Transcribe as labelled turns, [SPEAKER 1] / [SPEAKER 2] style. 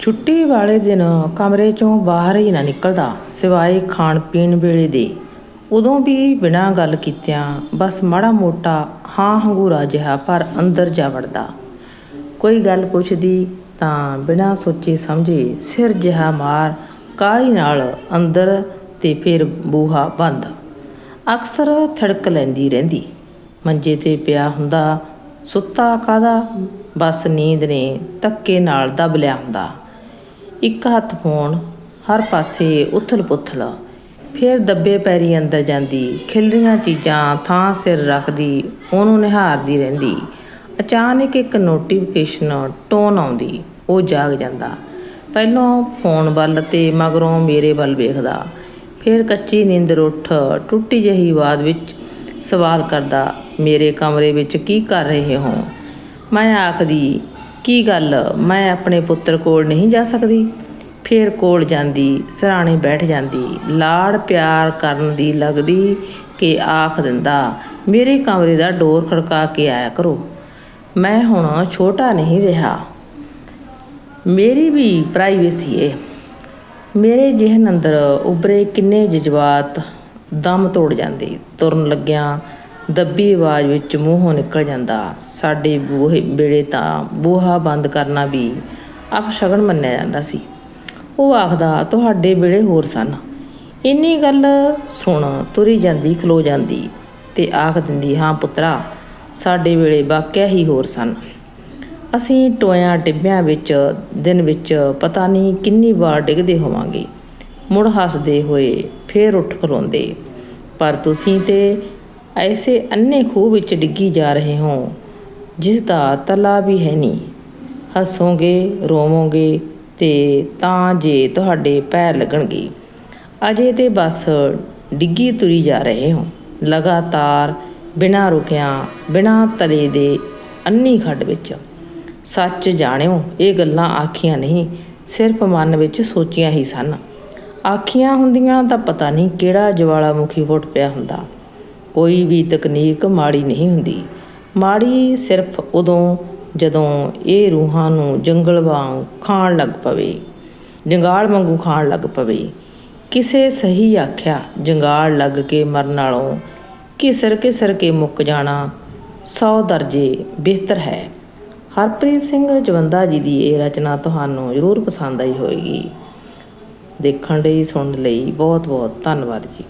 [SPEAKER 1] ਛੁੱਟੀ ਵਾਲੇ ਦਿਨ ਕਮਰੇ ਚੋਂ ਬਾਹਰ ਹੀ ਨਾ ਨਿਕਲਦਾ, ਸਿਵਾਏ ਖਾਣ ਪੀਣ ਵੇਲੇ ਦੇ। ਉਦੋਂ ਵੀ ਬਿਨਾਂ ਗੱਲ ਕੀਤਿਆਂ ਬਸ ਮਾੜਾ ਮੋਟਾ ਹਾਂ ਹੰਗੂਰਾ ਜਿਹਾ ਪਰ ਅੰਦਰ ਜਾ ਵੜਦਾ। ਕੋਈ ਗੱਲ ਪੁੱਛਦੀ ਤਾਂ ਬਿਨਾਂ ਸੋਚੇ ਸਮਝੇ ਸਿਰ ਜਿਹਾ ਮਾਰ ਕਾਹਲੀ ਨਾਲ ਅੰਦਰ ਤੇ ਫਿਰ ਬੂਹਾ ਬੰਦ। ਅਕਸਰ ਥੜਕ ਲੈਂਦੀ ਰਹਿੰਦੀ। ਮੰਜੇ ਤੇ ਪਿਆ ਹੁੰਦਾ, ਸੁੱਤਾ ਕਾਦਾ ਬਸ ਨੀਂਦ ਨੇ ਧੱਕੇ ਨਾਲ ਦਬ ਲਿਆ ਹੁੰਦਾ। ਇੱਕ ਹੱਥ ਫੋਨ ਹਰ ਪਾਸੇ ਉਥਲ-ਪੁਥਲ ਫਿਰ ਦੱਬੇ ਪੈਰੀ ਅੰਦਰ ਜਾਂਦੀ, ਖਿਲਰੀਆਂ ਚੀਜ਼ਾਂ ਥਾਂ ਸਿਰ ਰੱਖਦੀ, ਉਹਨੂੰ ਨਿਹਾਰਦੀ ਰਹਿੰਦੀ। ਅਚਾਨਕ ਇੱਕ ਨੋਟੀਫਿਕੇਸ਼ਨ ਟੋਨ ਆਉਂਦੀ, ਉਹ ਜਾਗ ਜਾਂਦਾ। ਪਹਿਲਾਂ ਫੋਨ ਵੱਲ ਤੇ ਮਗਰੋਂ ਮੇਰੇ ਵੱਲ ਵੇਖਦਾ। ਫਿਰ ਕੱਚੀ ਨੀਂਦਰ ਉੱਠ ਟੁੱਟੀ ਜਹੀ ਆਵਾਜ਼ ਵਿੱਚ ਸਵਾਲ ਕਰਦਾ, ਮੇਰੇ ਕਮਰੇ ਵਿੱਚ ਕੀ ਕਰ ਰਹੇ ਹੋ? ਮੈਂ ਆਖਦੀ ਕੀ ਗੱਲ? ਮੈਂ ਆਪਣੇ ਪੁੱਤਰ ਕੋਲ ਨਹੀਂ ਜਾ ਸਕਦੀ। ਫੇਰ ਕੋਲ ਜਾਂਦੀ, ਸਰਾਣੇ ਬੈਠ ਜਾਂਦੀ। ਲਾੜ ਪਿਆਰ ਕਰਨ ਦੀ ਲੱਗਦੀ ਕਿ ਆਖ ਦਿੰਦਾ, ਮੇਰੇ ਕਮਰੇ ਦਾ ਡੋਰ ਖੜਕਾ ਕੇ ਆਇਆ ਕਰੋ। ਮੈਂ ਹੁਣ ਛੋਟਾ ਨਹੀਂ ਰਿਹਾ। ਮੇਰੀ ਵੀ ਪ੍ਰਾਈਵੇਸੀ ਏ। ਮੇਰੇ ਜਿਹਨ ਅੰਦਰ ਉਭਰੇ ਕਿੰਨੇ ਜਜ਼ਬਾਤ ਦਮ ਤੋੜ ਜਾਂਦੇ। ਤੁਰਨ ਲੱਗਿਆਂ ਦੱਬੀ ਆਵਾਜ਼ ਵਿੱਚ ਮੂੰਹੋਂ ਨਿਕਲ ਜਾਂਦਾ। ਸਾਡੇ ਬੂਹੇ ਵੇਲੇ ਤਾਂ ਬੂਹਾ ਬੰਦ ਕਰਨਾ ਵੀ ਅਪਸ਼ਗਨ ਮੰਨਿਆ ਜਾਂਦਾ ਸੀ। ਉਹ ਆਖਦਾ, ਤੁਹਾਡੇ ਵੇਲੇ ਹੋਰ ਸਨ। ਇੰਨੀ ਗੱਲ ਸੁਣ ਤੁਰੀ ਜਾਂਦੀ, ਖਲੋ ਜਾਂਦੀ ਤੇ ਆਖ ਦਿੰਦੀ, ਹਾਂ ਪੁੱਤਰਾ, ਸਾਡੇ ਵੇਲੇ ਵਾਕਿਆ ਹੀ ਹੋਰ ਸਨ। ਅਸੀਂ ਟੋਇਆਂ ਟਿੱਬਿਆਂ ਵਿੱਚ, ਦਿਨ ਵਿੱਚ ਪਤਾ ਨਹੀਂ ਕਿੰਨੀ ਵਾਰ ਡਿੱਗਦੇ ਹੋਵਾਂਗੇ। ਮੁੜ ਹੱਸਦੇ ਹੋਏ ਫੇਰ ਉੱਠ ਖਲੋਂਦੇ। ਪਰ ਤੁਸੀਂ ਤੇ ਐਸੇ ਅੰਨੇ ਖੂਹ ਵਿੱਚ ਡਿੱਗੀ ਜਾ ਰਹੇ ਹੋ ਜਿਸ ਦਾ ਤਲਾ ਵੀ ਹੈ ਨਹੀਂ ਹੱਸੋਗੇ ਰੋਵੋਗੇ ਤੇ ਤਾਂ ਜੇ ਤੁਹਾਡੇ ਪੈਰ ਲੱਗਣਗੇ ਅਜੇ ਤੇ ਬਸ ਡਿੱਗੀ ਤੁਰੀ ਜਾ ਰਹੇ ਹੋ ਲਗਾਤਾਰ ਬਿਨਾਂ ਰੁਕਿਆਂ ਬਿਨਾਂ ਤਲੇ ਦੇ ਅੰਨੀ ਖੱਡ ਵਿੱਚ ਸੱਚ ਜਾਣਿਓ ਇਹ ਗੱਲਾਂ ਆਖੀਆਂ ਨਹੀਂ ਸਿਰਫ ਮਨ ਵਿੱਚ ਸੋਚੀਆਂ ਹੀ ਸਨ ਆਖੀਆਂ ਹੁੰਦੀਆਂ ਤਾਂ ਪਤਾ ਨਹੀਂ ਕਿਹੜਾ ਜਵਾਲਾਮੁਖੀ ਫੁੱਟ ਪਿਆ ਹੁੰਦਾ ਕੋਈ ਵੀ ਤਕਨੀਕ ਮਾੜੀ ਨਹੀਂ ਹੁੰਦੀ। ਮਾੜੀ ਸਿਰਫ ਉਦੋਂ ਜਦੋਂ ਇਹ ਰੂਹਾਂ ਨੂੰ ਜੰਗਲ ਵਾਂਗ ਖਾਣ ਲੱਗ ਪਵੇ, ਜੰਗਾਲ ਵਾਂਗੂ ਖਾਣ ਲੱਗ ਪਵੇ। ਕਿਸੇ ਸਹੀ ਆਖਿਆ ਜੰਗਾਲ ਲੱਗ ਕੇ ਮਰਨ ਨਾਲੋਂ ਘਿਸਰ ਘਿਸਰ ਕੇ ਮੁੱਕ ਜਾਣਾ 100 ਦਰਜੇ ਬਿਹਤਰ ਹੈ। ਹਰਪ੍ਰੀਤ ਸਿੰਘ ਜਵੰਦਾ ਜੀ ਦੀ ਇਹ ਰਚਨਾ ਤੁਹਾਨੂੰ ਜ਼ਰੂਰ ਪਸੰਦ ਆਈ ਹੋਵੇਗੀ। ਦੇਖਣ ਲਈ, ਸੁਣਨ ਲਈ ਬਹੁਤ ਬਹੁਤ ਧੰਨਵਾਦ ਜੀ।